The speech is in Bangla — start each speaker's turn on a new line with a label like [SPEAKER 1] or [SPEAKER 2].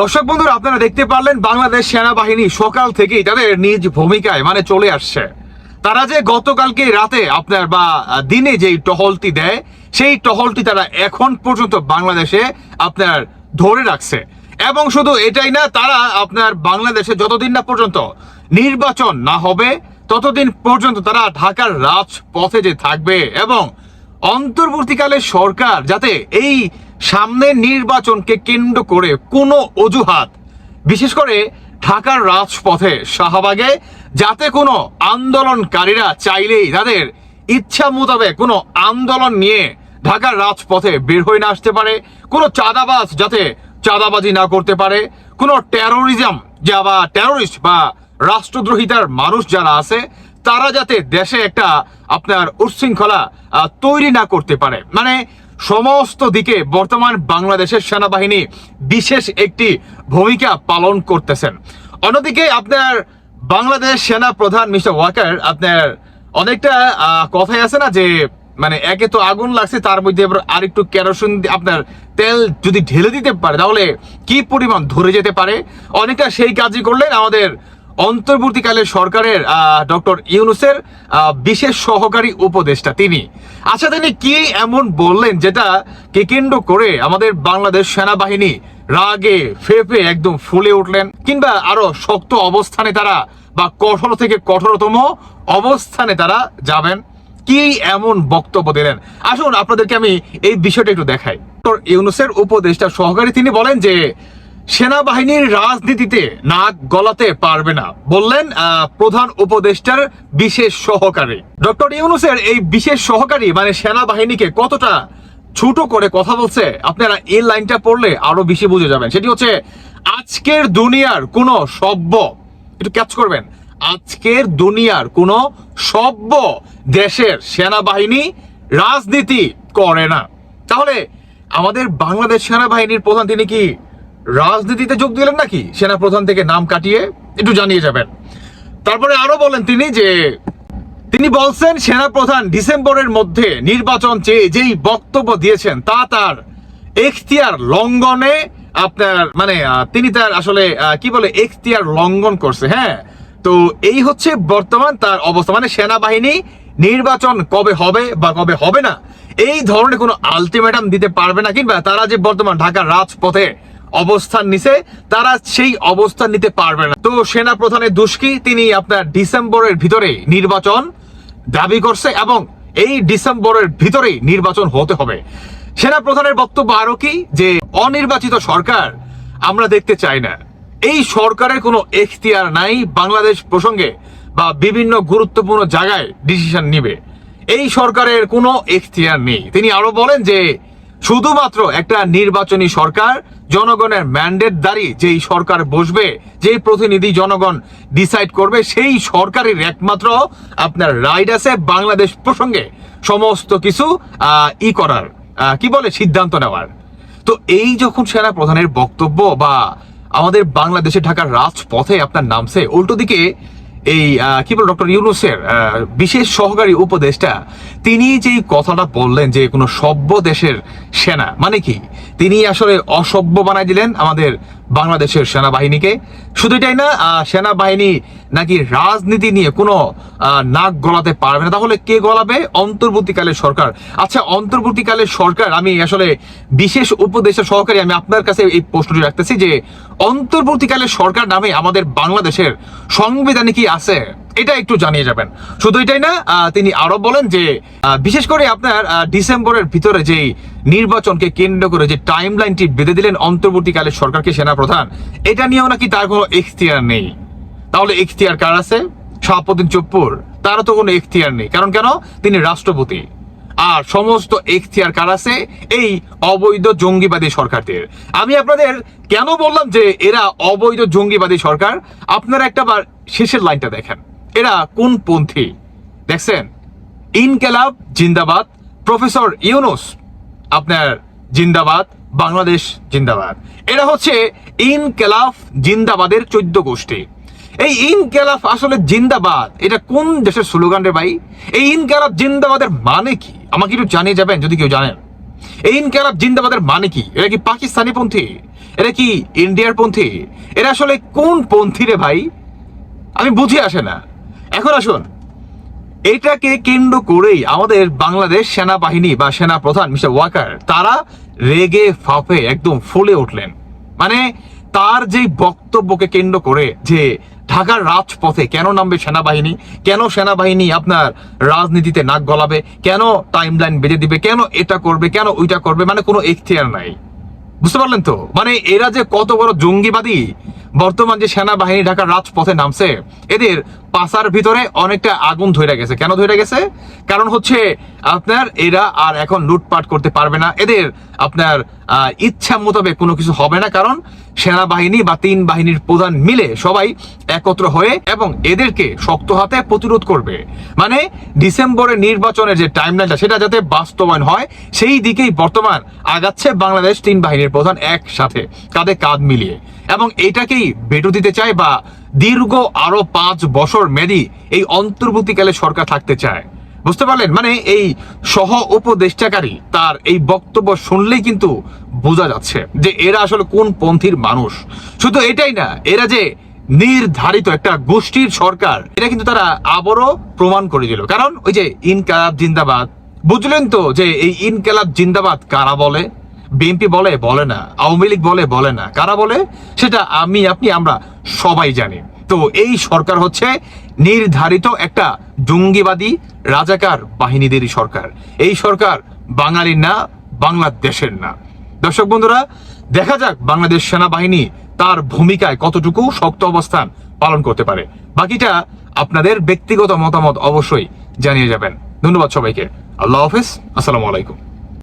[SPEAKER 1] দর্শক বন্ধুরা, আপনারা দেখতে পারলেন বাংলাদেশ সেনাবাহিনী সকাল থেকেই তাদের নিজ ভূমিকায় মানে চলে আসছে। তারা যে গতকালকে রাতে আপনার বা দিনে যেই টহলটি দেয়, সেই টহলটি তারা এখন পর্যন্ত বাংলাদেশে আপনার ধরে রাখছে। এবং শুধু এটাই না, তারা আপনার বাংলাদেশে যতদিন না পর্যন্ত নির্বাচন না হবে, ততদিন পর্যন্ত তারা ঢাকার রাজপথে যে থাকবে এবং অন্তর্বর্তীকালে সরকার যাতে এই সামনের নির্বাচনকে কেন্দ্র করে কোনো অজুহাত। বিশেষ করে ঢাকার রাজপথে শাহবাগে যাতে কোনো আন্দোলনকারীরা চাইলেই তাদের ইচ্ছা মোতাবেক কোনো আন্দোলন নিয়ে ঢাকার রাজপথে বের হয়ে না আসতে পারে, কোনো চাঁদাবাজ যাতে চাঁদাবাজি না করতে পারে, কোনো টেরোরিজম যা বা টেরোরিস্ট বা রাষ্ট্রদ্রোহিতার মানুষ যারা আছে, তারা যাতে দেশে একটা আপনার উচ্ছৃঙ্খলা তৈরি না করতে পারে। মানে সমস্ত দিকে বর্তমান বাংলাদেশের সেনাবাহিনী বিশেষ একটি ভূমিকা পালন করতেছেন। অন্যদিকে আপনার বাংলাদেশ সেনা প্রধান মিস্টার ওয়াকার, আপনার অনেকটা কথাই আছে না যে মানে একে তো আগুন লাগছে, তার মধ্যে এবার আরেকটু কেরোসিন আপনার তেল যদি ঢেলে দিতে পারে, তাহলে কি পরিমাণ ধরে যেতে পারে? অনেকটা সেই কাজই করলেন আমাদের অন্তর্বর্তীকালে সরকারের ডক্টর ইউনুসের বিশেষ সহকারী উপদেষ্টা তিনি। আচ্ছা তিনি কি এমন বললেন যেটা কে করে আমাদের বাংলাদেশ সেনাবাহিনী রাগে ফেপে একদম ফুলে উঠলেন? কিংবা আরও শক্ত অবস্থানে তারা বা কঠোর থেকে কঠোরতম অবস্থানে তারা যাবেন? কি এমন বক্তব্য দিলেন? আসুন আপনাদেরকে আমি এই বিষয়টা একটু দেখাই। ইউনুসের উপদেষ্টা সহকারী তিনি বলেন যে সেনাবাহিনীর রাজনীতিতে নাক গলাতে পারবে না, বললেন প্রধান উপদেষ্টার বিশেষ সহকারী। ডক্টর ইউনুসের এই বিশেষ সহকারী মানে সেনাবাহিনীকে কতটা ছোট করে কথা বলছে, আপনারা এই লাইনটা পড়লে আরও বেশি বুঝে যাবেন। সেটি হচ্ছে, আজকের দুনিয়ার কোনো সভ্য, একটু ক্যাচ করবেন, আজকের দুনিয়ার কোনো সভ্য দেশের সেনাবাহিনী রাজনীতি করে না। তাহলে আমাদের বাংলাদেশ সেনাবাহিনীর প্রধান তিনি কি? রাজনীতিতে যোগ দিলেন নাকি? সেনা প্রধান থেকে নাম কাটিয়ে একটু জানিয়ে যাবেন। তারপরে আরও বলেন তিনি যে, তিনি বলছেন সেনা প্রধান ডিসেম্বরের মধ্যে নির্বাচন চেয়ে যেই বক্তব্য দিয়েছেন, তা তার এখতিয়ার লঙ্ঘনে আপনার মানে তিনি তার আসলে কি বলে, এখতিয়ার লঙ্ঘন করছে হ্যাঁ? তো এই হচ্ছে বর্তমান তার অবস্থা। মানে সেনাবাহিনী নির্বাচন কবে হবে বা কবে হবে না, এই ধরনের কোনো আলটিমেটাম দিতে পারবে না, কিংবা তারা যে বর্তমান ঢাকার রাজপথে অবস্থান নিছে, তারা সেই অবস্থান নিতে পারবে না। তো সেনা প্রধানের দুষ্কি, তিনি আপনার ডিসেম্বরের ভিতরে নির্বাচন দাবি করছে এবং এই ডিসেম্বরের ভিতরেই নির্বাচন হতে হবে। সেনা প্রধানের বক্তব্য আরও কি? যে অনির্বাচিত সরকার আমরা দেখতে চাই না। এই সরকারের কোনো এখতিয়ার নাই বাংলাদেশ প্রসঙ্গে বা বিভিন্ন গুরুত্বপূর্ণ জায়গায় ডিসিশন নিবে। এই সরকারের কোনো এখতিয়ার নেই। তিনি আরও বলেন যে শুধুমাত্র একটা নির্বাচনী সরকার, জনগণের ম্যান্ডেট দাঁড়িয়ে যেই সরকার বসবে, যেই প্রতিনিধি জনগণ ডিসাইড করবে, সেই সরকারের একমাত্র আপনার রাইট আছে বাংলাদেশ প্রসঙ্গে। সমস্ত কিছু ই করার কি বলে, সিদ্ধান্ত নেওয়ার। তো এই যখন সেনা প্রধানের বক্তব্য বা আমাদের বাংলাদেশে ঢাকার রাজপথে আপনার নামছে, উল্টো দিকে এই কি বল, ডক্টর ইউনুসের বিশেষ সহকারী উপদেষ্টা, তিনি যেই কথাটা বললেন যে কোনো সভ্য দেশের সেনা মানে কি? তিনি আসলে অসভ্য বানাই দিলেন আমাদের বাংলাদেশের সেনাবাহিনীকে। শুধু এটাই না সেনাবাহিনী নাকি রাজনীতি নিয়ে কোনো নাক গলাতে পারবে না। তাহলে কে গলাবে? অন্তর্বর্তীকালের সরকার। আচ্ছা অন্তর্বর্তীকালের সরকার, আমি আসলে বিশেষ উপদেষ্টা সহকারী আমি আপনার কাছে এই প্রশ্নটি রাখতেছি যে অন্তর্বর্তীকালের সরকার নামে আমাদের বাংলাদেশের সংবিধানে কি আছে? এটা একটু জানিয়ে যাবেন। শুধু এটাই না তিনি আরও বলেন যে বিশেষ করে আপনার ডিসেম্বরের ভিতরে যেই নির্বাচনকে কেন্দ্র করে যে টাইম লাইনটি বেঁধে দিলেন অন্তর্বর্তীকালে সরকারকে সেনাপ্রধান, এটা নিয়েও নাকি তার কোনো এখতিয়ার নেই। তাহলে এখতিয়ার কার আছে? শাহাবুদ্দিন চপ্পুর। তারও তো কোনো এখতিয়ার নেই। কারণ কেন? তিনি রাষ্ট্রপতি। আর সমস্ত এখতিয়ার কার আছে? এই অবৈধ জঙ্গিবাদী সরকারদের। আমি আপনাদের কেন বললাম যে এরা অবৈধ জঙ্গিবাদী সরকার? আপনারা একটা বার শেষের লাইনটা দেখেন। এরা কোন পন্থী? দেখছেন? ইনকেলাব, জিন্দাবাদ। প্রফেসর ইউনুস, আপনার জিন্দাবাদ, বাংলাদেশ জিন্দাবাদ। এরা হচ্ছে ইনকেলাফ জিন্দাবাদের চোদ্দ গোষ্ঠী। এই ইনকেলাফ আসলে জিন্দাবাদ, এটা কোন দেশের স্লোগান রে ভাই? এই ইনকেলাফ জিন্দাবাদের মানে কি? আমাকে একটু জানিয়ে যাবেন যদি কেউ জানেন। এই ইনকেলাব জিন্দাবাদের মানে কি? এটা কি পাকিস্তানি পন্থী? এরা কি ইন্ডিয়ার পন্থী? এরা আসলে কোন পন্থী রে ভাই? আমি বুঝে আসে না। এখন আসুন। এটাকে কেন্দ্র করেই আমাদের বাংলাদেশ সেনাবাহিনী বা সেনা প্রধান মিস্টার ওয়াকার, তারা রেগে ফাফে একদম ফুলে উঠলেন। মানে তার যে বক্তব্যকে কেন্দ্র করে যে ঢাকার রাজপথে কেন নামবে সেনাবাহিনী, কেন সেনাবাহিনী আপনার রাজনীতিতে নাক গলাবে, কেন টাইম লাইন বেঁধে দিবে, কেন এটা করবে, কেন ওইটা করবে মানে কোনো এখতিয়ার নাই। বুঝতে পারলেন তো? মানে এরা যে কত বড় জঙ্গিবাদী বর্তমান যে সেনাবাহিনী ঢাকার রাজপথে নামছে, এদের পাসার ভিতরে অনেকটা আগুন ধরে গেছে। কেন ধরে গেছে? কারণ হচ্ছে আপনার এরা আর এখন লুটপাট করতে পারবে না। এদের আপনার ইচ্ছা মোতাবেক কোনো কিছু হবে না, কারণ সেনাবাহিনী বা তিন বাহিনীর প্রধান মিলে সবাই একত্র হয়ে এবং এদেরকে শক্ত হাতে প্রতিরোধ করবে। মানে ডিসেম্বরের নির্বাচনের যে টাইমলাইনটা সেটা যাতে বাস্তবায়ন হয়, সেই দিকেই বর্তমান আগাচ্ছে বাংলাদেশ তিন বাহিনীর প্রধান একসাথে, কাঁধে কাঁধ মিলিয়ে। এবং এটাকেই বেটু দিতে চায় বা দীর্ঘ আরও পাঁচ বছর মেদি এই অন্তর্বর্তীকালে সরকার থাকতে চায়। বুঝতে পারলেন? মানে এই সহ উপদেষ্টাকারী তার এই বক্তব্য শুনলেই কিন্তু বোঝা যাচ্ছে যে এরা আসলে কোন পন্থীর মানুষ। শুধু এটাই না, এরা যে নির্ধারিত একটা গোষ্ঠীর সরকার, এটা কিন্তু তারা আবারও প্রমাণ করে দিল। কারণ ওই যে ইনকালাব জিন্দাবাদ, বুঝলেন তো যে এই ইনকালাব জিন্দাবাদ কারা বলে? বিএনপি বলে বলে না। আওয়ামী লীগ বলে বলে না। কারা বলে? সেটা আমি, আপনি, আমরা সবাই জানি। তো এই সরকার হচ্ছে নির্ধারিত একটা জঙ্গিবাদী রাজাকার বাহিনীদেরই সরকার। এই সরকার বাঙালির না, বাংলাদেশের না। দর্শক বন্ধুরা, দেখা যাক বাংলাদেশ সেনাবাহিনী তার ভূমিকায় কতটুকু শক্ত অবস্থান পালন করতে পারে। বাকিটা আপনাদের ব্যক্তিগত মতামত অবশ্যই জানিয়ে যাবেন। ধন্যবাদ সবাইকে। আল্লাহ হাফিজ। আসসালামু আলাইকুম।